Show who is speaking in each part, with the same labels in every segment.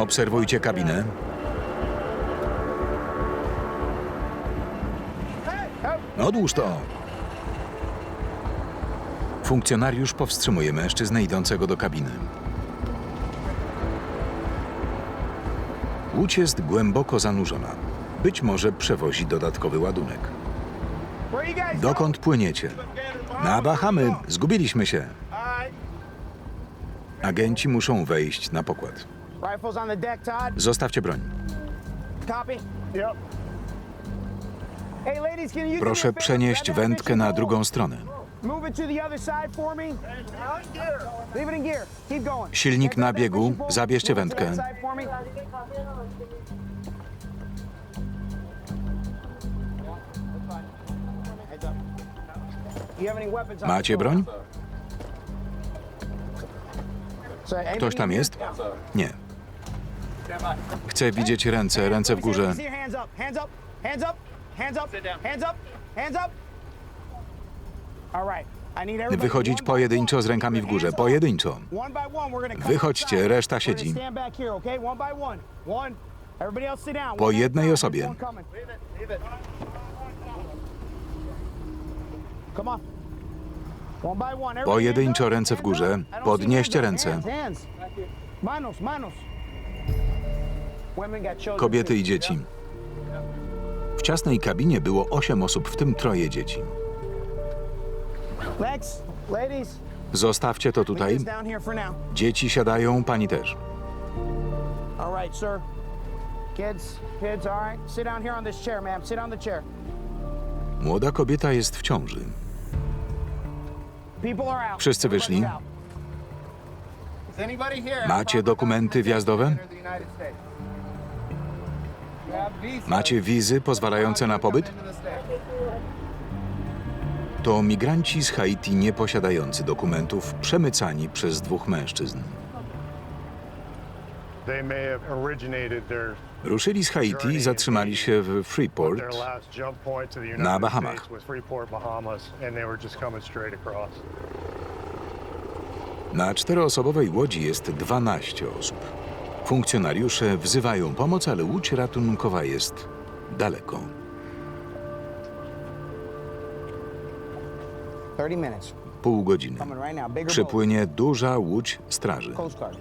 Speaker 1: Obserwujcie kabinę. Odłóż to. Funkcjonariusz powstrzymuje mężczyznę idącego do kabiny. Łódź jest głęboko zanurzona. Być może przewozi dodatkowy ładunek. Dokąd płyniecie? Na Bahamy. Zgubiliśmy się. Agenci muszą wejść na pokład.
Speaker 2: Rifles on the deck, Todd.
Speaker 1: Zostawcie broń.
Speaker 2: Copy. Yep. Hey, ladies, can you
Speaker 1: Proszę przenieść wędkę na drugą stronę.
Speaker 2: Move it to the other side for me. Leave it in gear. Keep going.
Speaker 1: Silnik na biegu. Zabierzcie wędkę. Macie broń? Ktoś tam jest? Nie. Chcę widzieć ręce, ręce w górze. Wychodzić pojedynczo z rękami w górze. Pojedynczo. Wychodźcie, reszta siedzi. Po jednej osobie. Pojedynczo ręce w górze. Podnieście ręce.
Speaker 2: Manos, manos.
Speaker 1: Kobiety i dzieci. W ciasnej kabinie było osiem osób, w tym troje dzieci. Zostawcie to tutaj. Dzieci siadają, pani też. Młoda kobieta jest w ciąży. Wszyscy wyszli. Macie dokumenty wjazdowe? Macie wizy pozwalające na pobyt? To migranci z Haiti nieposiadający dokumentów, przemycani przez dwóch mężczyzn. Ruszyli z Haiti i zatrzymali się w Freeport. Na Bahamach. Na czteroosobowej łodzi jest 12 osób. Funkcjonariusze wzywają pomoc, ale łódź ratunkowa jest daleko.
Speaker 2: 30 minutes.
Speaker 1: Pół godziny.
Speaker 2: Coming right now. Bigger boat.
Speaker 1: Przypłynie duża łódź straży.
Speaker 2: Coast Guard.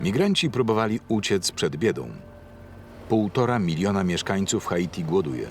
Speaker 1: Migranci próbowali uciec przed biedą. Półtora miliona mieszkańców Haiti głoduje.